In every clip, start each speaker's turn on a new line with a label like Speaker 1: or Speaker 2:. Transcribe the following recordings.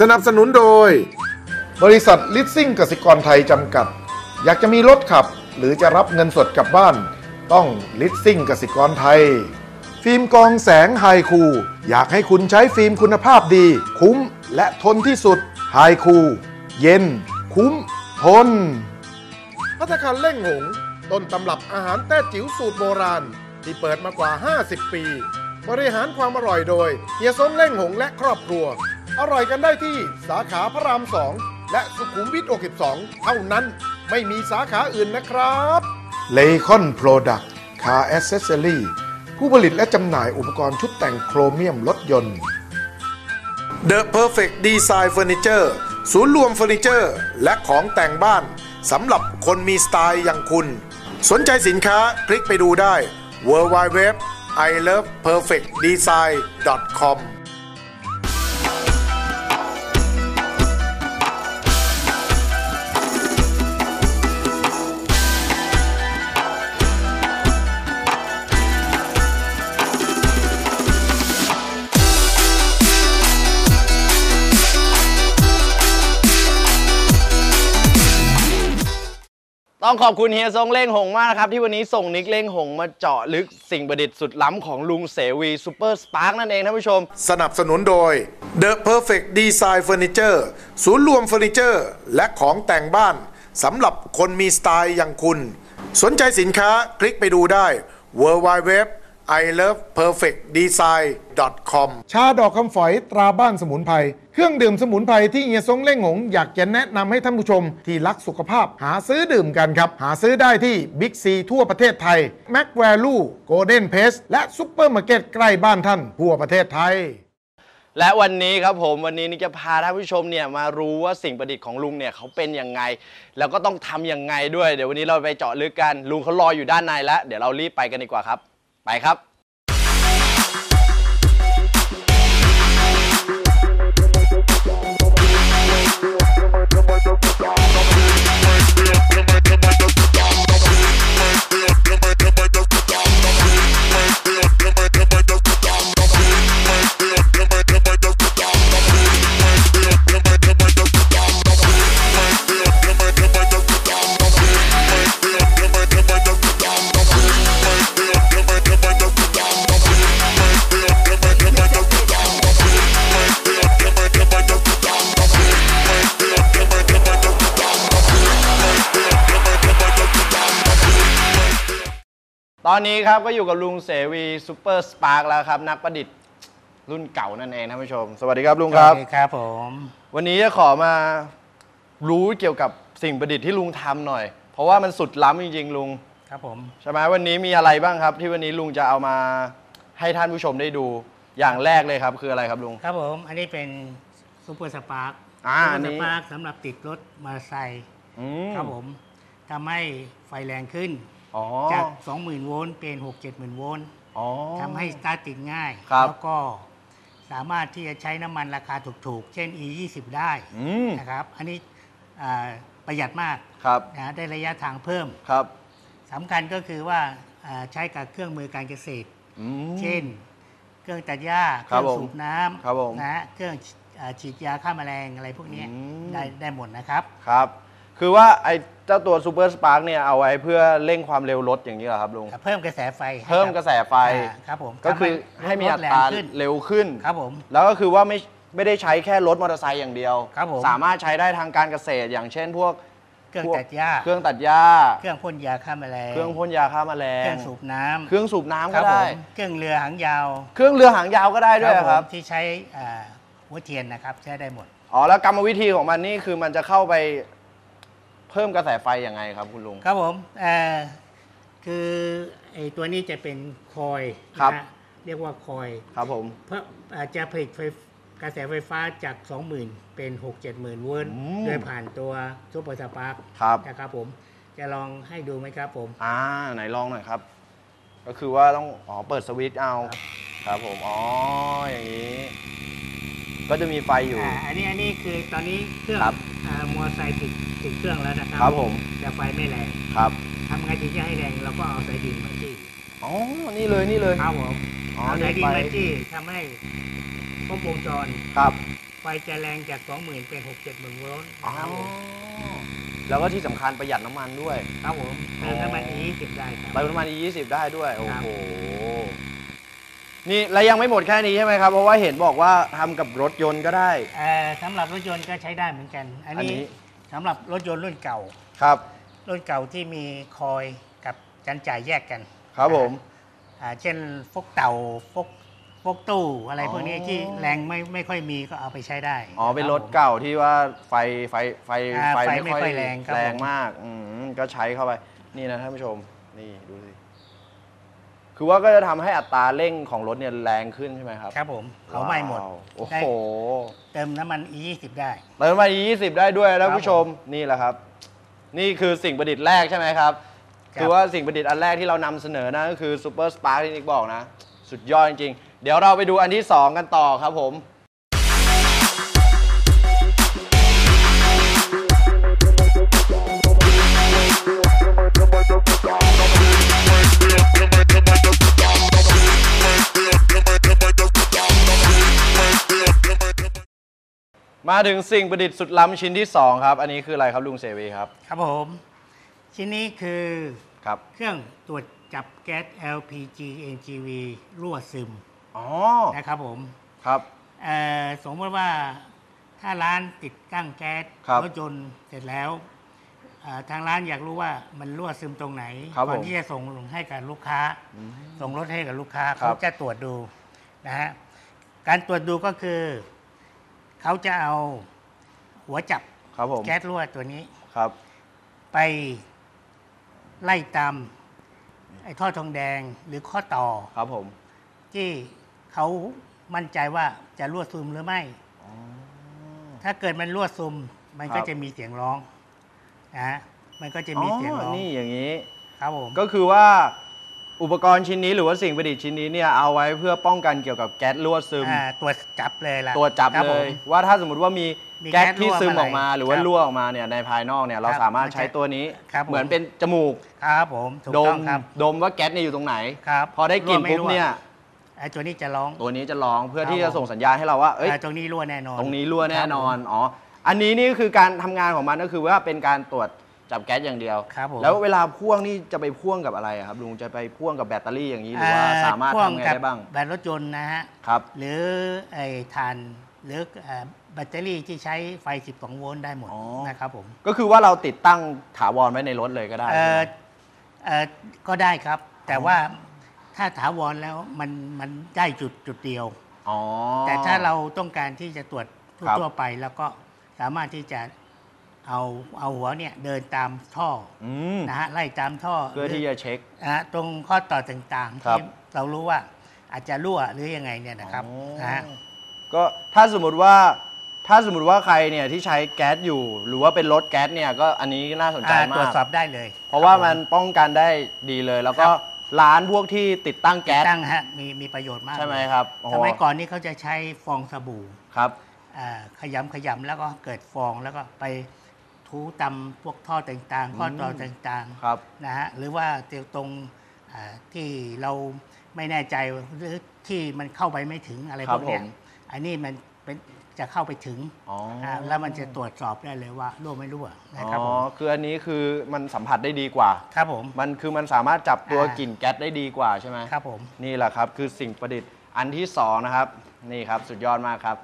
Speaker 1: สนับสนุนโดย บริษัทลิสซิ่งกสิกรไทยจำกัด อยากจะมีรถขับ หรือจะรับเงินสดกลับบ้าน ต้องลิสซิ่งกสิกรไทย ฟิล์มกองแสงไฮคู อยากให้คุณใช้ฟิล์มคุณภาพดี คุ้มและทนที่สุดไฮคู เย็น คุ้ม ทนพัฒคารเล่งหง ต้นตำรับอาหารแต้จิ๋วสูตรโบราณ ที่เปิดมากว่า 50 ปี บริหารความอร่อยโดยเฮียซ้งเล่งหงและครอบครัว อร่อยกันได้ที่สาขาพระราม 2 และสุขุมวิท62 เท่านั้นไม่มีสาขาอื่นนะครับเลคอนโปรดักต์คาร์แอสเซสซอรี่ผู้ผลิตและจำหน่ายอุปกรณ์ชุดแต่งโครเมียมรถยนต์ The Perfect Design Furniture ศูนย์รวมเฟอร์นิเจอร์ และของแต่งบ้านสำหรับคนมีสไตล์อย่างคุณ สนใจสินค้าคลิกไปดูได้ w w w i love perfect design com
Speaker 2: ต้องขอบคุณเฮียทรงเล่งหงมากนะครับ ที่วันนี้ส่งนิกเล่งหงมาเจาะลึกสิ่งประดิษฐ์สุดล้ำของลุงเสวีซูเปอร์สปาร์กนั่นเองท่านผู้ชม
Speaker 1: สนับสนุนโดย The Perfect Design Furniture ศูนย์รวมเฟอร์นิเจอร์และของแต่งบ้านสำหรับคนมีสไตล์อย่างคุณ สนใจสินค้าคลิกไปดูได้ w w w i love perfect design com ชาดอกคำฝอยตราบ้านสมุนไพร เครื่องดื่มสมุนไพรที่เฮียซงเล่งหง อยากจะแนะนำให้ท่านผู้ชมที่รักสุขภาพหาซื้อดื่มกันครับ หาซื้อได้ที่บิ๊กซีทั่วประเทศไทยแม็กแวลูโกลเด้นเพสและซุปเปอร์มาร์เก็ตใกล้บ้านท่าน ทั่วประเทศไทย
Speaker 2: และวันนี้ครับผมวันนี้นิกจะพาท่านผู้ชมเนี่ยมารู้ว่าสิ่งประดิษฐ์ของลุงเนี่ยเขาเป็นยังไง แล้วก็ต้องทำยังไงด้วยเดี๋ยววันนี้เราไปเจาะลึกกันลุงเขารออยู่ด้านในแล้วเดี๋ยวเรารีบไปกันดีกว่าครับ ไปครับ ตอนนี้ครับก็อยู่กับลุงเสวีซูเปอร์สปาร์กแล้วครับ นักประดิษฐ์รุ่นเก่านั่นเองท่านผู้ชม สวัสดีครับลุงครับ
Speaker 3: สวัสดีครับผม
Speaker 2: วันนี้จะขอมารู้เกี่ยวกับสิ่งประดิษฐ์ที่ลุงทำหน่อย เพราะว่ามันสุดล้ำจริง ๆ ลุง
Speaker 3: ครับผม
Speaker 2: ใช่ไหมวันนี้มีอะไรบ้างครับ ที่วันนี้ลุงจะเอามาให้ท่านผู้ชมได้ดูอย่างแรกเลยครับ คืออะไรครับลุง
Speaker 3: ครับผม อันนี้เป็นซูเปอร์สปาร์ค
Speaker 2: อ่า
Speaker 3: ซูเป
Speaker 2: อั
Speaker 3: อนร์
Speaker 2: นี้
Speaker 3: สปาร์คสำหรับติดรถมอเตอร์ไซค์
Speaker 2: อืม
Speaker 3: ครับผมทำให้ไฟแรงขึ้น
Speaker 2: อ๋อ
Speaker 3: จาก 20,000 โวลต์เป็น 6-70,000 โวลต์
Speaker 2: อ๋อ
Speaker 3: ทำให้สตาร์ทติดง่าย
Speaker 2: ครับ
Speaker 3: แล้วก็สามารถที่จะใช้น้ำมันราคาถูกๆ เช่น E 2 0ได้
Speaker 2: อืม
Speaker 3: นะครับ อันนี้อ่าประหยัดมาก
Speaker 2: ครับ
Speaker 3: นะได้ระยะทางเพิ่ม
Speaker 2: ครับ
Speaker 3: สำคัญก็คือว่าอ่าใช้กับเครื่องมือการเกษตร
Speaker 2: อืม
Speaker 3: เช่น เครื่องตัดหญ้าเค
Speaker 2: ครับ
Speaker 3: รื่อง
Speaker 2: ผม
Speaker 3: สูบน้
Speaker 2: ครับผมำ
Speaker 3: นะฮะเครื่องอ่าฉีดยาฆ่าแมลงอะไรพวกเนี้ย
Speaker 2: อืม
Speaker 3: ได้ได้หมดนะครับ
Speaker 2: ครับ คือว่าไอ้เจ้าตัวซูเปอร์สปาร์กเนี่ยเอาไว้เพื่อเร่งความเร็วรถอย่างนี้เหรอครับลุง
Speaker 3: เพิ่มกระแสไฟ
Speaker 2: เพิ่มกระแสไฟ
Speaker 3: อ่าครับผม
Speaker 2: ก็คือ
Speaker 3: ทำ
Speaker 2: ให้มีอั
Speaker 3: รถแง
Speaker 2: ตรา
Speaker 3: ขึ้น
Speaker 2: เร็วขึ้น
Speaker 3: ครับผม
Speaker 2: แล้วก็คือว่าไม่ไม่ได้ใช้แค่รถมอเตอร์ไซค์อย่างเดียว
Speaker 3: ครับผม
Speaker 2: สามารถใช้ได้ทางการเกษตรอย่างเช่นพวก
Speaker 3: เครื่อง
Speaker 2: พวก
Speaker 3: ตัดหญ้า
Speaker 2: เครื่องตัดหญ้า
Speaker 3: เครื่องพ่นยาฆ่าแมลง
Speaker 2: เครื่องพ่นยาฆ่าแมลง
Speaker 3: เครื่องสูบน้ำ
Speaker 2: เครื่องสูบน้ำ
Speaker 3: ค
Speaker 2: ก็
Speaker 3: รับผ
Speaker 2: ได้
Speaker 3: มเครื่องเรือหางยาว
Speaker 2: เครื่องเรือหางยาวก็ได้ด้วย
Speaker 3: ผม
Speaker 2: ครับ
Speaker 3: ที่ใช้อ่าหัวเทียนนะครับ ใช้ได้หมด
Speaker 2: อ๋อแล้วกรรมวิธีของมันนี่คือมันจะเข้าไป เพิ่มกระแสไฟยังไงครับคุณลุง
Speaker 3: ครับผมเอ่อคือไอ้ตัวนี้จะเป็นคอย
Speaker 2: ครับ
Speaker 3: นะฮะเรียกว่าคอย
Speaker 2: ครับผม
Speaker 3: เพราะอาจจะผลิตไฟกระแสไฟฟ้าจาก 20,000 เป็น 6-70,000โวลต์
Speaker 2: อืม
Speaker 3: โดยผ่านตัวซูเปอร์สปาร์ค
Speaker 2: ครับ
Speaker 3: นะครับผม จะลองให้ดูไหมครับผม
Speaker 2: อ่าไหนลองหน่อยครับ ก็คือว่าต้องอ๋อเปิดสวิตช์เอาครับผมอ๋ออย่างนี้ ก็จะมีไฟอยู่
Speaker 3: อ่าอันนี้อันนี้คือตอนนี้เครื่อง
Speaker 2: ครับ
Speaker 3: อ่ามอเตอร์ไซค์ติดติดเครื่องแล้วนะครับ
Speaker 2: ครับผม
Speaker 3: แต่ไฟไม่แรง
Speaker 2: ครับ
Speaker 3: ทำไงถึงจะให้แรงเราก็เอาสายดินมาจี้
Speaker 2: อ๋อนี่เลยนี่เลย
Speaker 3: ครับผม
Speaker 2: อ๋อ
Speaker 3: เอาสายดิน
Speaker 2: ไฟ
Speaker 3: มาจี้ทำให้ไฟรบวงจร
Speaker 2: ครับ
Speaker 3: ไฟจะแรงจาก 20,000 เป็น 6 7 0 0 0โวลต์
Speaker 2: อ๋อ
Speaker 3: นะครับผม
Speaker 2: แล้วก็ที่สำคัญประหยัดน้ำมันด้วย
Speaker 3: ครับผมเติมน้ำมันอี20ได้ครับ
Speaker 2: เติมน้ำมัน E20 ได้ด้วย โอ้
Speaker 3: ครับ
Speaker 2: โห นี่แล้วยังไม่หมดแค่นี้ใช่ไหมครับ เพราะว่าเห็นบอกว่าทำกับรถยนต์ก็ได้
Speaker 3: เอ่อสำหรับรถยนต์ก็ใช้ได้เหมือนกัน อัน
Speaker 2: อัน
Speaker 3: นี้
Speaker 2: นี้
Speaker 3: สำหรับรถยนต์รุ่นเก่า
Speaker 2: ครับ
Speaker 3: รุ่นเก่าที่มีคอยกับจันจ่ายแยกกัน
Speaker 2: ครับผม
Speaker 3: อ่าเช่นฟกเต่าฟกฟกตู้อะไร
Speaker 2: อ๋อ
Speaker 3: พวกนี้ที่แรงไม่ไม่ค่อยมีก็เอาไปใช้ได้
Speaker 2: อ๋อ เป็นรถ
Speaker 3: คบผม
Speaker 2: เก่าที่ว่าไฟไฟไฟ
Speaker 3: อ่าไฟไม่ค่อยแรงครับ
Speaker 2: แรง
Speaker 3: ผม
Speaker 2: มาก อืมก็ใช้เข้าไป นี่นะท่านผู้ชม นี่ดูสิ คือว่าก็จะทำให้อัตราเร่งของรถเนี่ยแรงขึ้นใช่ไหมครับ
Speaker 3: ครับผมเขาไหม่หมด
Speaker 2: ว้าวโอ้
Speaker 3: ได้
Speaker 2: โห
Speaker 3: เติมน้ำมัน E20 ได้
Speaker 2: เติมมา20 ได้ด้วยท่านผู้
Speaker 3: ครับ
Speaker 2: ชมนี่แหละครับ นี่คือสิ่งประดิษฐ์แรกใช่ไหมครับ
Speaker 3: ครับ
Speaker 2: คือว่าสิ่งประดิษฐ์อันแรกที่เรานำเสนอนะก็คือซูเปอร์สปาร์คที่นิกบอกนะ สุดยอดจริงๆ เดี๋ยวเราไปดูอันที่ 2 กันต่อครับผม มาถึงสิ่งประดิษฐ์สุดล้ำชิ้นที่ 2 ครับ อันนี้คืออะไรครับลุงเสวีครับ
Speaker 3: ครับผม ชิ้นนี้คือ
Speaker 2: ครับ
Speaker 3: เครื่องตรวจจับแก๊ส LPG NGV รั่วซึม
Speaker 2: อ๋อ
Speaker 3: นะครับผม
Speaker 2: ครับ
Speaker 3: เอ่อสมมติว่าถ้าร้านติดตั้งแก๊ส
Speaker 2: ครับ
Speaker 3: รถยนต์เสร็จแล้วเอ่อทางร้านอยากรู้ว่ามันรั่วซึมตรงไหน
Speaker 2: ครับ
Speaker 3: ก่อน
Speaker 2: ผม
Speaker 3: ที่จะส่งให้กับลูกค้า ส่งรถให้กับลูกค้า
Speaker 2: ครับ
Speaker 3: เขาจะตรวจดูนะฮะการตรวจดูก็คือ เขาจะเอาหัวจับ
Speaker 2: ครับผม
Speaker 3: แก๊สรั่วตัวนี้
Speaker 2: ครับ
Speaker 3: ไปไล่ตามไอ้ท่อทองแดงหรือข้อต่อ
Speaker 2: ครับผม
Speaker 3: ที่เขามั่นใจว่าจะรั่วซึมหรือไม่ ถ้าเกิดมันรั่วซึมมัน
Speaker 2: ครั
Speaker 3: ก็
Speaker 2: บ
Speaker 3: จะมีเสียงร้องนะฮะมันก็จะมีเสียงร้อง
Speaker 2: นี่อย่างนี้
Speaker 3: ครับผม
Speaker 2: ก็คือว่า อุปกรณ์ชิ้นนี้หรือว่าสิ่งประดิษฐ์ชิ้นนี้เนี่ยเอาไว้เพื่อป้องกันเกี่ยวกับแก๊สรั่วซึม
Speaker 3: อ่าตรวจจับเลยล่ะ
Speaker 2: ตัวจับ
Speaker 3: ครับ
Speaker 2: เล
Speaker 3: ผ
Speaker 2: ย
Speaker 3: ม
Speaker 2: ว่าถ้าสมมติว่ามี
Speaker 3: มี
Speaker 2: แก๊ส
Speaker 3: แก๊ส
Speaker 2: ที่ซึม
Speaker 3: รั่ว
Speaker 2: ออกมา
Speaker 3: เมื่อไหร่
Speaker 2: หรือว่า
Speaker 3: ครับ
Speaker 2: รั่วออกมาเนี่ยในภายนอกเนี่ยเรา
Speaker 3: ครับ
Speaker 2: สามารถ
Speaker 3: มันจะ
Speaker 2: ใช้ตัวนี้
Speaker 3: ครับผม
Speaker 2: เหมือนเป็นจมูก
Speaker 3: ครับผมถูก
Speaker 2: ด
Speaker 3: ต้
Speaker 2: ม
Speaker 3: องครับ
Speaker 2: ดมว่าแก๊สเนี่ยอยู่ตรงไหน
Speaker 3: ครับ
Speaker 2: พอได้กลิ่น
Speaker 3: รั่วไม่
Speaker 2: ปุ๊บ
Speaker 3: รั่ว
Speaker 2: เนี่ย
Speaker 3: ไอ้ตัวนี้จะร้อง
Speaker 2: ตัวนี้จะร้องเพื่อ
Speaker 3: ครับ
Speaker 2: ที่จะ
Speaker 3: ผม
Speaker 2: ส่งสัญญาณให้เราว่าเอ้ย
Speaker 3: อ่าตรงนี้รั่วแน่นอน
Speaker 2: ตรงนี้รั่วแน่นอน
Speaker 3: ครับ
Speaker 2: อ๋อ อันนี้นี่คือการทำงานของมันก็คือว่าเป็นการตรวจ จับแก๊สอย่างเดียว
Speaker 3: ครับผม
Speaker 2: แล้วเวลาพ่วงนี่จะไปพ่วงกับอะไรอะครับลุงจะไปพ่วงกับแบตเตอรี่อย่างนี้หรือว่าสามารถ
Speaker 3: พ่ว
Speaker 2: ทำไง
Speaker 3: กับ
Speaker 2: ได้บ้าง
Speaker 3: แบตรถยนต์นะฮะ
Speaker 2: ครับ
Speaker 3: หรือไอ้ถ่านหรือเอ่อแบตเตอรี่ที่ใช้ไฟ 12 โวลต์ได้หมด
Speaker 2: อ๋อ
Speaker 3: นะครับผม
Speaker 2: ก็คือว่าเราติดตั้งถาวรไว้ในรถเลยก็ได้
Speaker 3: เอ่
Speaker 2: ใช่
Speaker 3: อ
Speaker 2: ไหม
Speaker 3: เอ่อก็ได้ครับ แต่ว่าถ้าถาวรแล้วมันมันได้จุดจุดเดียว
Speaker 2: อ๋อ
Speaker 3: แต่ถ้าเราต้องการที่จะตรวจ
Speaker 2: ครับ
Speaker 3: ทั่วๆไป แล้วก็สามารถที่จะ เอาเอาหัวเนี่ยเดินตามท่อ
Speaker 2: อืม
Speaker 3: นะฮะไล่ตามท่อ
Speaker 2: เพื่อที่จะเช็ค
Speaker 3: นะฮะตรงข้อต่อต่างๆ
Speaker 2: ครับ
Speaker 3: ที่เรารู้ว่าอาจจะรั่วหรือยังไงเนี่ยนะครับ
Speaker 2: อ๋อ
Speaker 3: นะฮะ
Speaker 2: ก็ถ้าสมมติว่าถ้าสมมติว่าใครเนี่ยที่ใช้แก๊สอยู่ หรือว่าเป็นรถแก๊สเนี่ยก็อันนี้น่าสนใจ
Speaker 3: อ่าตร
Speaker 2: มาว
Speaker 3: จ
Speaker 2: ก
Speaker 3: สอบได้เลย
Speaker 2: เพราะว่า
Speaker 3: คบ
Speaker 2: มันป้องกันได้ดีเลย แล้วก็
Speaker 3: ครับ
Speaker 2: ร้านพวกที่ติดตั้ง
Speaker 3: ผม
Speaker 2: แก๊ส
Speaker 3: ตั้งฮะมีมีประโยชน์มาก
Speaker 2: ใช่ไหม
Speaker 3: เลย
Speaker 2: ครับโอ้โห
Speaker 3: สมัยก่อนนี่เขาจะใช้ฟองสบู่
Speaker 2: ครับ
Speaker 3: อ่าขยำขยำแล้วก็เกิดฟองแล้วก็ไป ถูตำพวกท่อต่างๆข้อต่อต่าง
Speaker 2: ครับ
Speaker 3: ๆนะฮะหรือว่าตรงอ่าที่เราไม่แน่ใจหรือที่มันเข้าไปไม่ถึงอะไร
Speaker 2: ค
Speaker 3: พ
Speaker 2: รับ
Speaker 3: วกเนี้ย
Speaker 2: ผม
Speaker 3: อันนี้มันเป็นจะเข้าไปถึง
Speaker 2: อ๋อ
Speaker 3: นะแล้วมันจะตรวจสอบได้เลยว่ารั่วไม่รั่วนะครับ
Speaker 2: อ๋
Speaker 3: ผ
Speaker 2: อ
Speaker 3: ม
Speaker 2: คืออันนี้คือมันสัมผัสได้ดีกว่า
Speaker 3: ครับผม
Speaker 2: มันคือมันสามารถจับตัว
Speaker 3: อ่าก
Speaker 2: ลิ่นแก๊สได้ดีกว่าใช่ไหม
Speaker 3: ครับผม
Speaker 2: นี่แหละครับคือสิ่งประดิษฐ์อันที่สองนะครับ นี่ครับสุดยอดมากครับ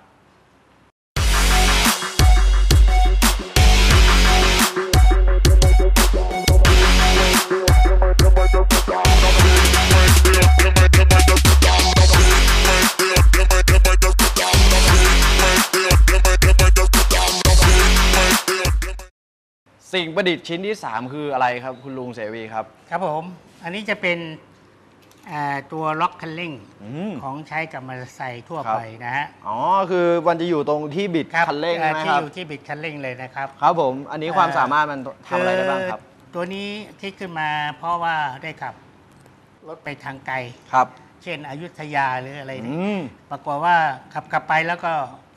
Speaker 2: สิ่งประดิษฐ์ชิ้นที่ 3 คืออะไรครับ คุณลุงเสวีครับ
Speaker 3: ครับผม อันนี้จะเป็นอ่าตัวล็อกคันเร่ง
Speaker 2: อืม
Speaker 3: ของใช้กับมอเตอร์ไซค์ทั่ว
Speaker 2: ครับ
Speaker 3: ไปนะฮะ
Speaker 2: อ๋อ คือมันจะอยู่ตรงที่บิดคันเร่ง
Speaker 3: อ่า
Speaker 2: ใช่ไหม
Speaker 3: ที่
Speaker 2: ครับ
Speaker 3: อยู่ที่บิดคันเร่งเลยนะครับ
Speaker 2: ครับผม อันนี้ความ
Speaker 3: เอ่อ
Speaker 2: สามารถมันทำอะไรได้บ้างครับ
Speaker 3: อตัวนี้คิดขึ้นมาเพราะว่าได้ขับรถไปทางไกล
Speaker 2: ครับ
Speaker 3: เช่นอยุธยาหรืออะไร
Speaker 2: อื
Speaker 3: นี่
Speaker 2: ม
Speaker 3: ปรากฏว่าขับขับไปแล้วก็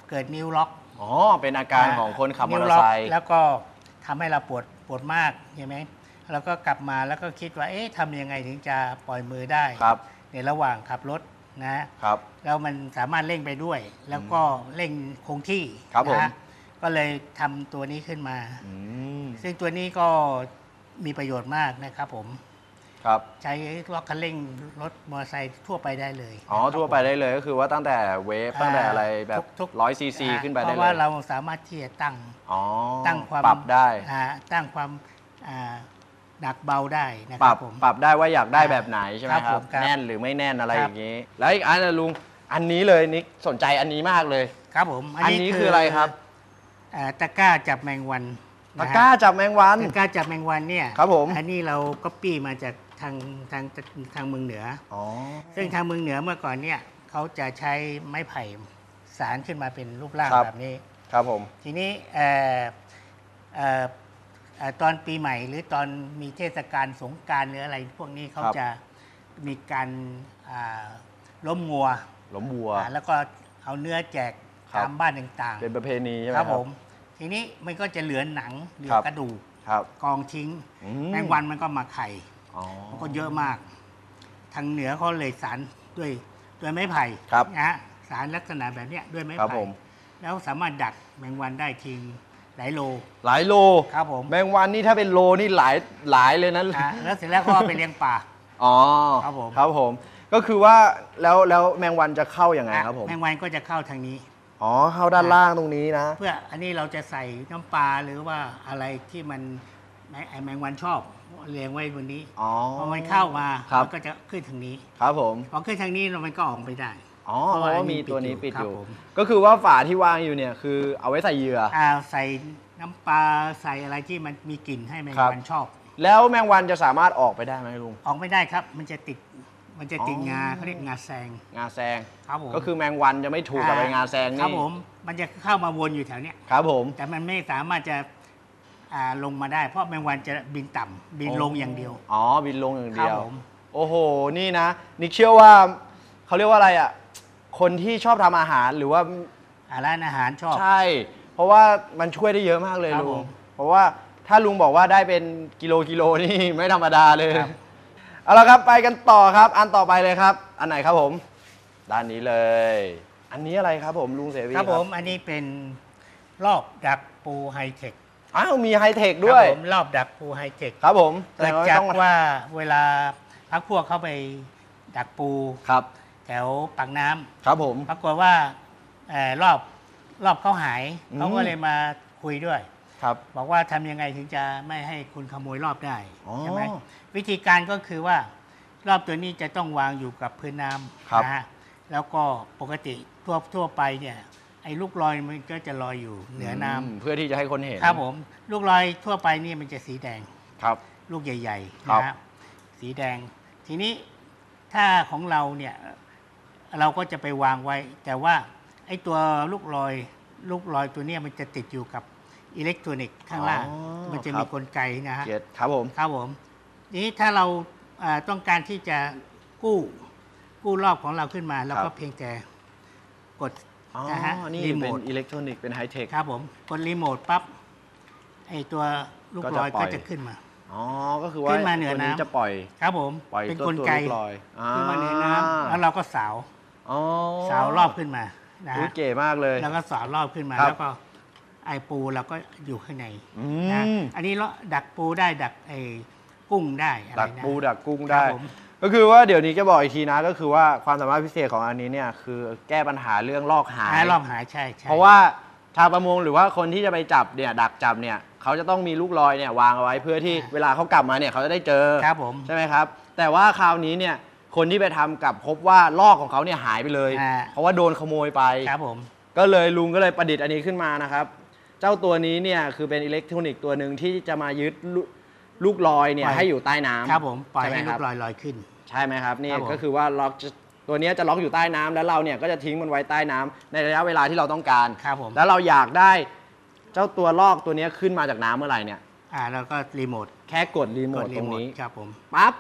Speaker 3: เกิดนิ้วล็อก
Speaker 2: อ๋อ เป็นอาการของคนขับมอเตอร์ไซค์
Speaker 3: นิ้วล็อกแล้วก็ ทำให้เราปวดปวดมากใช่ไหมแล้วก็กลับมาแล้วก็คิดว่าเอ๊ะทำยังไงถึงจะปล่อยมือได้
Speaker 2: ครับ
Speaker 3: ในระหว่างขับรถนะครับ แล้วมันสามารถเร่งไปด้วย แล้วก็เร่งคงที่
Speaker 2: ครับผม
Speaker 3: นะก็เลยทำตัวนี้ขึ้นมา
Speaker 2: อืม
Speaker 3: ซึ่งตัวนี้ก็มีประโยชน์มากนะครับผม
Speaker 2: ครับ
Speaker 3: ใช้ล็อกคันเร่งรถมอเตอร์ไซค์ทั่วไปได้เลย
Speaker 2: อ๋อ
Speaker 3: นะครับ
Speaker 2: ทั่วไปได้เลยก็คือว่าตั้งแต่เวฟตั้งแต่อะไรแบบ
Speaker 3: ทุกๆ
Speaker 2: ร้อยซีซี
Speaker 3: อ่า
Speaker 2: ขึ้นไป
Speaker 3: เพ
Speaker 2: ได้
Speaker 3: ราะ
Speaker 2: เล
Speaker 3: ว่ายเราสามารถที่จะตั้ง
Speaker 2: อ๋อ
Speaker 3: ตั้งความ
Speaker 2: ปรับได้
Speaker 3: อ่าตั้งความอ่าหนักเบาได้นะค
Speaker 2: ปรั
Speaker 3: รั
Speaker 2: บบ
Speaker 3: ผม
Speaker 2: ปรับได้ว่าอยากได้แบบไหนใช่ไหม
Speaker 3: ครับ
Speaker 2: ครั
Speaker 3: ผ
Speaker 2: บ
Speaker 3: มครับ
Speaker 2: แน่นหรือไม่แน่นอะไร
Speaker 3: ค
Speaker 2: อ
Speaker 3: รับ
Speaker 2: ย่างนี้ แล้วอีกอันนะลุงอันนี้เลยนิกสนใจอันนี้มากเลย
Speaker 3: ครับผม
Speaker 2: อันนี้คืออะไรครับ
Speaker 3: อ่าตะกร้าจับแมงวัน
Speaker 2: ตะ
Speaker 3: นะฮะ
Speaker 2: กร้าจับแมงวัน
Speaker 3: ตะกร้าจับแมงวันเนี่ย
Speaker 2: ครับผม
Speaker 3: อันนี้เราก็ปี้มาจาก ทางทางทางเมืองเหนือ
Speaker 2: อ๋อ
Speaker 3: ซึ่งทางเมืองเหนือเมื่อก่อนเนี่ยเขาจะใช้ไม้ไผ่สารขึ้นมาเป็นรูปร่าง
Speaker 2: ครับ
Speaker 3: แบบนี้
Speaker 2: ครับผม
Speaker 3: ทีนี้เอ่อเอ่อเอ่อตอนปีใหม่หรือตอนมีเทศกาลสงกรารหรืออะไร พวกนี้เขาจะมีการอ่าล้มงัว
Speaker 2: หลมวัว
Speaker 3: อ่าแล้วก็เอาเนื้อแจก
Speaker 2: ครับ
Speaker 3: ตามบ้านต่าง
Speaker 2: เป็นประเพณีใช่ไหม
Speaker 3: ๆ
Speaker 2: ค
Speaker 3: ค
Speaker 2: รั
Speaker 3: รับบผม ทีนี้มันก็จะเหลือหนังเหลือ
Speaker 2: ครับ
Speaker 3: กระดูก
Speaker 2: ครับ
Speaker 3: กองทิ้ง
Speaker 2: อื
Speaker 3: แมงวันมันก็มาไข่
Speaker 2: อ๋อ
Speaker 3: มันก็เยอะมาก ทางเหนือเขาเลยสารด้วยด้วยไม้ไผ่
Speaker 2: ครับ
Speaker 3: นะฮะสารลักษณะแบบเนี้ยด้วยไม้
Speaker 2: ครับ
Speaker 3: ไผ่
Speaker 2: ผม
Speaker 3: แล้วสามารถดักแมงวันได้ทิ้งหลายโล
Speaker 2: หลายโล
Speaker 3: ครับผม
Speaker 2: แมงวันนี่ถ้าเป็นโลนี่หลายหลายเลยนะ
Speaker 3: อะแล้วเสร็จแล้วก็เอาไปเลี้ยงปลา
Speaker 2: อ๋อ
Speaker 3: ครับผม
Speaker 2: ครับผมก็คือว่าแล้วแล้วแมงวันจะเข้าอย่างไงครับผม
Speaker 3: แมงวันก็จะเข้าทางนี้
Speaker 2: อ๋อเข้าด้านล่างตรงนี้นะ
Speaker 3: เพื่ออันนี้เราจะใส่น้ำปลาหรือว่าอะไรที่มันแมงไอ้แมงวันชอบ เลี้ยงไว้บนนี้
Speaker 2: อ๋อ
Speaker 3: พอมันเข้ามา
Speaker 2: ครับ
Speaker 3: มันก็จะขึ้นทางนี้
Speaker 2: ครับผม
Speaker 3: พอขึ้นทางนี้มันก็ออกไปได้
Speaker 2: อ๋อ
Speaker 3: เพ
Speaker 2: เพ
Speaker 3: ราะ
Speaker 2: ราะ
Speaker 3: ว่า
Speaker 2: ว่า
Speaker 3: อันนี้
Speaker 2: มีตัวนี้
Speaker 3: ปิ
Speaker 2: ปิ
Speaker 3: ด
Speaker 2: ด
Speaker 3: อ
Speaker 2: อยู่ยู่
Speaker 3: ครับผม
Speaker 2: ก็คือว่าฝาที่วางอยู่เนี่ยคือเอาไว้ใส่เหยื่อ
Speaker 3: อ่าใส่น้ำปลาใส่อะไรที่มันมีกลิ่นให้แมง
Speaker 2: ครับ
Speaker 3: วันชอบ
Speaker 2: แล้วแมงวันจะสามารถออกไปได้ไหมลุง
Speaker 3: ออกไม่ได้ครับ มันจะติดมันจะติด
Speaker 2: อ๋อ
Speaker 3: งาเขาเรียกงาแซง
Speaker 2: งาแซง
Speaker 3: ครับผม
Speaker 2: ก็คือแมงวันจะไม่ถูกกับไอ้งาแซง
Speaker 3: ครับ
Speaker 2: นี่
Speaker 3: ผมมันจะเข้ามาวนอยู่แถวเนี้ย
Speaker 2: ครับผม
Speaker 3: แต่มันไม่สามารถจะ อ่าลงมาได้ เพราะแมงวันจะบินต่ำบินลงอย่างเดียว
Speaker 2: อ๋อ บินลงอย่าง
Speaker 3: ค
Speaker 2: เดี
Speaker 3: รับ
Speaker 2: ยว
Speaker 3: ผม
Speaker 2: โอ้โห นี่นะ นิกเชื่อว่าเขาเรียกว่าอะไรอะ คนที่ชอบทำอาหารหรือว่า
Speaker 3: อ่าร้านอาหารชอบ
Speaker 2: ใช่ เพราะว่ามันช่วยได้เยอะมากเลย
Speaker 3: ครับ
Speaker 2: ลุ
Speaker 3: ผ
Speaker 2: ง
Speaker 3: ม
Speaker 2: เพราะว่าถ้าลุงบอกว่าได้เป็นกิโลกิโลนี่ ไม่ธรรมดาเลย
Speaker 3: ครับ
Speaker 2: เอาละครับไปกันต่อครับ อันต่อไปเลยครับ อันไหนครับผม ด้านนี้เลย อันนี้อะไรครับผมลุงเสวี
Speaker 3: ครับผมอันนี้เป็นรอบดักปูไฮเทค
Speaker 2: อ้าวมีไฮเทคด้วย
Speaker 3: ครับผมรอบดักปูไฮเทค
Speaker 2: ครับผมแส
Speaker 3: เกิ
Speaker 2: ด
Speaker 3: ด
Speaker 2: งว่า
Speaker 3: จาก
Speaker 2: ต้องมา
Speaker 3: ว่าเวลาพักพวกเข้าไปดักปู
Speaker 2: ครับ
Speaker 3: แถวปากน้ำ
Speaker 2: ครับผม
Speaker 3: ปรากฏว่าเอ่อรอบรอบเขาหาย
Speaker 2: อืม
Speaker 3: เขาก็เลยมาคุยด้วย
Speaker 2: ครับ
Speaker 3: บอกว่าทำยังไงถึงจะไม่ให้คุณขโมยรอบได้
Speaker 2: อ๋อ
Speaker 3: ใช่ไหมวิธีการก็คือว่ารอบตัวนี้จะต้องวางอยู่กับพื้นน้
Speaker 2: ครับำ
Speaker 3: นะฮะแล้วก็ปกติทั่วทั่วไปเนี่ย ไอ้ลูกลอยมันก็จะลอยอยู่เหนือน้ำ
Speaker 2: มเพื่อที่จะให้คนเห็น
Speaker 3: ครับผม ลูกลอยทั่วไปนี่มันจะสีแดง
Speaker 2: ครับ
Speaker 3: ลูกใหญ่ๆ
Speaker 2: ครับ
Speaker 3: นะฮะสีแดง ทีนี้ถ้าของเราเนี่ยเราก็จะไปวางไว้ แต่ว่าไอ้ตัวลูกลอยลูกลอยตัวเนี้ยมันจะติดอยู่กับอิเล็กทรอนิกส์ข้างล่าง
Speaker 2: อ๋อ
Speaker 3: มันจะ
Speaker 2: ครั
Speaker 3: มี
Speaker 2: บ
Speaker 3: กลไกนะฮะ
Speaker 2: เก็ตครับผม
Speaker 3: ครับผมทีนี้ถ้าเราอ่าต้องการที่จะกู้กู้รอบของเราขึ้นมา เราก็เพียงแต่กด
Speaker 2: อ๋อ
Speaker 3: นะฮะ
Speaker 2: นี่
Speaker 3: รีโม
Speaker 2: เป็น
Speaker 3: ท
Speaker 2: อิเล็กทรอนิกส์เป็นไฮเทค
Speaker 3: ครับผมกดรีโมทปั๊บไอ้ตัวลูกลอย
Speaker 2: ก็จะปล่
Speaker 3: ก็
Speaker 2: อย
Speaker 3: จะขึ้นมา
Speaker 2: อ๋อ ก็คือว่า
Speaker 3: ขึ้นมาเหนือ
Speaker 2: ตัวนี้
Speaker 3: น้ำ
Speaker 2: จะปล่อย
Speaker 3: ครับผม
Speaker 2: ปล่อย
Speaker 3: เป็น
Speaker 2: ตัว
Speaker 3: กล
Speaker 2: ตัว
Speaker 3: ไก
Speaker 2: ลูกลอยอ่า
Speaker 3: ขึ้นมาเหนือน้ำแล้วเราก็สาว
Speaker 2: อ๋อ
Speaker 3: สาวรอบขึ้นมานะ
Speaker 2: อุ๊ย
Speaker 3: ฮะ
Speaker 2: เก๋มากเลย
Speaker 3: แล้วก็สาวรอบขึ้นมา
Speaker 2: ครับ
Speaker 3: แล้วก็ไอปูเราก็อยู่ข้างใน
Speaker 2: อื
Speaker 3: นะ
Speaker 2: ม
Speaker 3: อันนี้เราดักปูได้ดักไอกุ้งได้อะไร
Speaker 2: ดัก
Speaker 3: นะ
Speaker 2: ปูดักกุ้ง
Speaker 3: ครั
Speaker 2: ได้
Speaker 3: บผม
Speaker 2: ก็คือว่าเดี๋ยวนี้จะบอกอีกทีนะก็คือว่าความสามารถพิเศษของอันนี้เนี่ยคือแก้ปัญหาเรื่องลอกหาย
Speaker 3: หารอบหายใช่ใช่
Speaker 2: เพราะว่าชาวประมงหรือว่าคนที่จะไปจับเนี่ยดักจับเนี่ยเขาจะต้องมีลูกลอยเนี่ยวางเอาไว้เพื่อที่เวลาเขากลับมาเนี่ยเขาจะได้เจอ
Speaker 3: ครับผม
Speaker 2: ใช่ไหมครับ แต่ว่าคราวนี้เนี่ยคนที่ไปทำกลับพบว่าลอกของเขาเนี่ยหายไปเลย
Speaker 3: อ่า
Speaker 2: เพราะว่าโดนขโมยไป
Speaker 3: ครับผม
Speaker 2: ก็เลยลุงก็เลยประดิษฐ์อันนี้ขึ้นมานะครับ เจ้าตัวนี้เนี่ยคือเป็นอิเล็กทรอนิกส์ตัวหนึ่งที่จะมายึดลูลูกลอยเนี่ยให้อยู่ใต้น้ำ
Speaker 3: ครับผมปล่อย
Speaker 2: ช่ไม
Speaker 3: ให้
Speaker 2: ค
Speaker 3: ลู
Speaker 2: รับ
Speaker 3: กลอยลอยขึ้น
Speaker 2: ใช่ไหมครับนี่
Speaker 3: ครับผม
Speaker 2: ก็คือว่าล็อกจะตัวเนี้ยจะล็อกอยู่ใต้น้ำแล้วเราเนี่ยก็จะทิ้งมันไว้ใต้น้ำในระยะเวลาที่เราต้องการ
Speaker 3: ครับผม
Speaker 2: แล้วเราอยากได้เจ้าตัวลอกตัวเนี้ยขึ้นมาจากน้ำเมื่อไหร่เนี่ย
Speaker 3: อ่าแล้วก็รีโมท
Speaker 2: แค่กดรีโม
Speaker 3: ก
Speaker 2: ท
Speaker 3: ด
Speaker 2: ต
Speaker 3: รี
Speaker 2: รง
Speaker 3: โมท
Speaker 2: นี้
Speaker 3: ครับผม
Speaker 2: ปั๊บ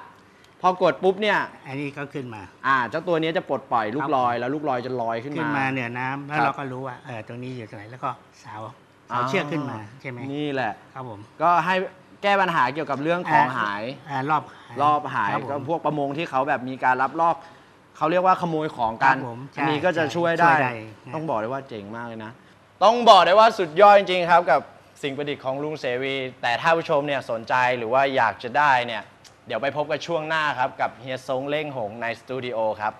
Speaker 2: พอกดปุ๊บเนี่ย
Speaker 3: อันนี้ก็ขึ้นมา
Speaker 2: อ่า เจ้าตัวเนี้ยจะปลดปล่อยลู
Speaker 3: ค
Speaker 2: ก
Speaker 3: รับ
Speaker 2: ลอยแล้วลูกลอยจะลอยขึ้น
Speaker 3: ขึ้น
Speaker 2: มา
Speaker 3: มาเหนือน้ำแล้ว
Speaker 2: ครับ
Speaker 3: เราก็รู้ว่าเออตรงนี้อยู่ตรงไหนแล้วก็สาวสาวเชือกขึ้นมาใช่ไหม
Speaker 2: นี่แหละ
Speaker 3: ครับผม
Speaker 2: ก็ให้ แก้ปัญหาเกี่ยวกับเรื่องของหาย
Speaker 3: อ่ารอบหาย
Speaker 2: รอบหาย
Speaker 3: ครับผม
Speaker 2: ก็พวกประมงที่เขาแบบมีการรับลอกเขาเรียกว่าขโมยของกัน
Speaker 3: ครับผมใช่
Speaker 2: อันนี้ก็จะ
Speaker 3: ใช่
Speaker 2: ช่วย
Speaker 3: ช่
Speaker 2: ได้
Speaker 3: วยได้
Speaker 2: ต้องบอกเลยว่าเจ๋งมากเลยนะ ต้องบอกได้ว่าสุดยอดจริงๆครับ กับสิ่งประดิษฐ์ของลุงเสวี แต่ถ้าผู้ชมเนี่ยสนใจหรือว่าอยากจะได้เนี่ย เดี๋ยวไปพบกันช่วงหน้าครับ กับเฮียซงเล่งหงในสตูดิโอครับ